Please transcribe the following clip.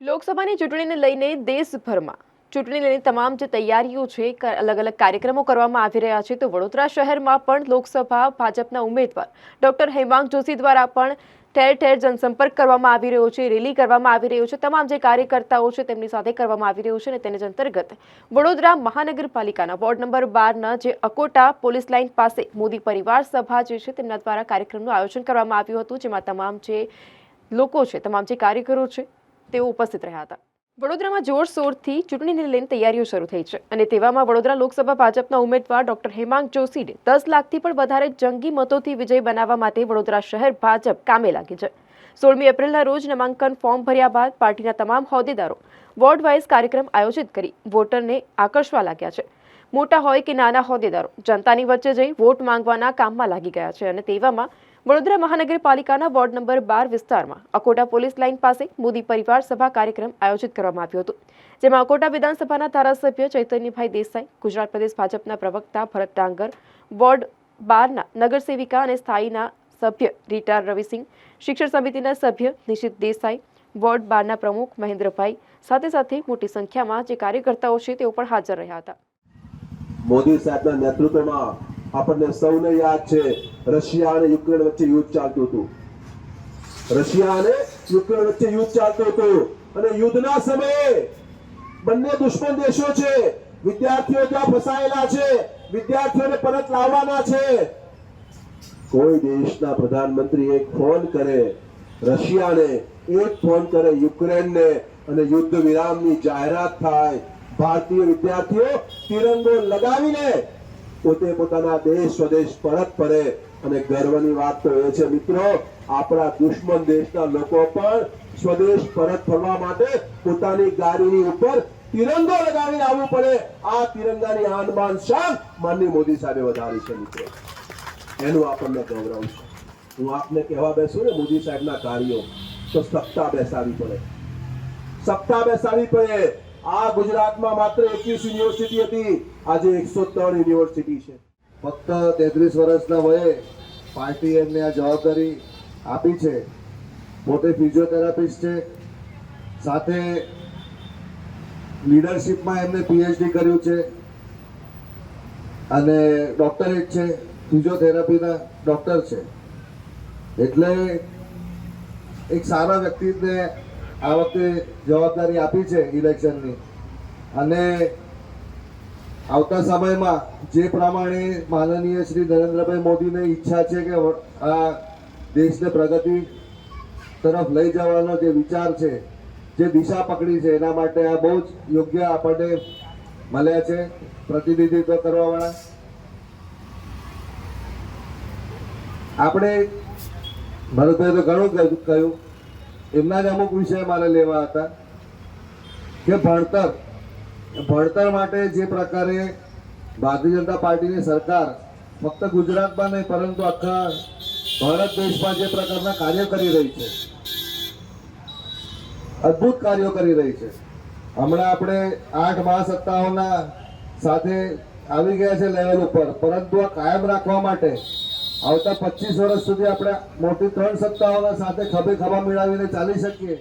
લોકસભાની ચૂંટણીને લઈને દેશભરમાં ચૂંટણી લઈને તમામ જે તૈયારીઓ છે અલગ અલગ કાર્યક્રમો કરવામાં આવી રહ્યા છે, તો વડોદરા શહેરમાં પણ લોકસભા ભાજપના ઉમેદવાર ડોક્ટર હેમાંગ જોશી દ્વારા પણ ઠેર ઠેર જનસંપર્ક કરવામાં આવી રહ્યો છે, રેલી કરવામાં આવી રહ્યો છે, તમામ જે કાર્યકર્તાઓ છે તેમની સાથે કરવામાં આવી રહ્યું છે અને તેને અંતર્ગત વડોદરા મહાનગરપાલિકાના વોર્ડ નંબર બારના જે અકોટા પોલીસ લાઇન પાસે મોદી પરિવાર સભા જે છે તેમના દ્વારા કાર્યક્રમનું આયોજન કરવામાં આવ્યું હતું, જેમાં તમામ જે લોકો છે, તમામ જે કાર્યકરો છે તેઓ ઉપસ્થિત રહ્યા હતા. વડોદરામાં જોરશોરથી ચૂંટણીને લઈને તૈયારીઓ શરૂ થઈ છે અને તેવામાં વડોદરા લોકસભા ભાજપના ઉમેદવાર ડોક્ટર હેમાંગ જોશીને દસ લાખથી પણ વધારે જંગી મતોથી વિજય બનાવવા માટે વડોદરા શહેર ભાજપ કામે લાગી છે. સોળમી એપ્રિલના રોજ નામાંકન ફોર્મ ભર્યા બાદ પાર્ટીના તમામ હોદ્દેદારો વોર્ડ વાઇઝ કાર્યક્રમ આયોજિત કરી વોટરને આકર્ષવા લાગ્યા છે. મોટા હોય કે નાના હોદ્દેદારો, જનતાની વચ્ચે જઈ વોટ માંગવાના કામમાં લાગી ગયા છે અને તેવામાં વડોદરા મહાનગરપાલિકાના વોર્ડ નંબર બાર વિસ્તારમાં અકોટા પોલીસ લાઇન પાસે મોદી પરિવાર સભા કાર્યક્રમ આયોજિત કરવામાં આવ્યો હતો, જેમાં અકોટા વિધાનસભાના ધારાસભ્ય ચૈતન્યભાઈ દેસાઈ, ગુજરાત પ્રદેશ ભાજપના પ્રવક્તા ભરત ડાંગર, વોર્ડ બારના નગરસેવિકા અને સ્થાયીના સભ્ય રીટા રવિસિંહ, શિક્ષણ સમિતિના સભ્ય નિશિત દેસાઈ, વોર્ડ બારના પ્રમુખ મહેન્દ્રભાઈ સાથે સાથે મોટી સંખ્યામાં જે કાર્યકર્તાઓ છે તેઓ પણ હાજર રહ્યા હતા. મોદી સાહેબના નેતૃત્વમાં આપણને સૌને યાદ છે રશિયા અને યુક્રેન વચ્ચે યુદ્ધ ચાલતું હતું રશિયા અને યુક્રેન વચ્ચે યુદ્ધ ચાલતું હતું અને યુદ્ધના સમયે બંને દુશ્મન દેશો છે વિદ્યાર્થીઓ ત્યાં ફસાયેલા છે વિદ્યાર્થીઓને પરત લાવવાના છે કોઈ દેશના પ્રધાનમંત્રી એક ફોન કરે રશિયાને એક ફોન કરે યુક્રેનને અને યુદ્ધ વિરામની જાહેરાત થાય ભારતીય વિદ્યાર્થીઓ તિરંગો લગાવીને પોતે પોતાના દેશ સ્વદેશ પરત ફરે અને ગર્વની વાત તો એ છે, મિત્રો, આપણા દુશ્મન દેશના લોકો પણ સ્વદેશ પરત ફરવા માટે પોતાની ગાડીની ઉપર તિરંગો લગાવીને આવવું પડે. આ તિરંગાની આનબાન શાન માનની મોદી સાહેબે વધારી છે, મિત્રો. એનું આપણને ગૌરવ છે. હું આપને કહેવા બેસું ને, મોદી સાહેબના કાર્યો તો સત્તા બેસાવી પડે. સત્તા બેસાવી પડે. આ ગુજરાતમાં માત્ર એકવીસ યુનિવર્સિટી હતી. આજે એકસો ત્રણ યુનિવર્સિટી છે. ફક્ત તેત્રીસ વર્ષના વયે પાર્ટી એમને આ જવાબદારી આપી છે. પોતે ફિઝિયોથેરાપિસ્ટ છે. સાથે લીડરશિપમાં એમને પીએચડી કર્યું છે. અને ડોક્ટરેટ છે. ફિઝિયોથેરાપીના ડોક્ટર છે. એટલે એક સારા વ્યક્તિને આ વખતે જવાબદારી આપી છે ઇલેક્શનની અને આવતા સમયમાં જે પ્રમાણે માનનીય શ્રી નરેન્દ્રભાઈ મોદીને ઈચ્છા છે કે આ દેશને પ્રગતિ તરફ લઈ જવાનો જે વિચાર છે, જે દિશા પકડી છે, એના માટે આ બહુ જ યોગ્ય આપણને મળ્યા છે, પ્રતિનિધિત્વ કરવાવાળા. આપણે ભરતભાઈ તો ઘણું કહ્યું- એમના જ અમુક વિષય મારે લેવા હતા, કે ભણતર ભણતર માટે જે પ્રકારે ભારતીય જનતા પાર્ટીની સરકાર ફક્ત ગુજરાતમાં નહીં, પરંતુ આખા ભારત દેશમાં જે પ્રકારના કાર્ય કરી રહી છે, અદ્ભુત કાર્યો કરી રહી છે. હમણાં આપણે આઠ મહાસત્તાઓના સાથે આવી ગયા છે લેવલ ઉપર, પરંતુ આ કાયમ રાખવા માટે આવતા પચીસ વર્ષ સુધી આપણે મોટી ત્રણ સત્તાઓના સાથે ખભે ખભા મેળવીને ચાલી શકીએ.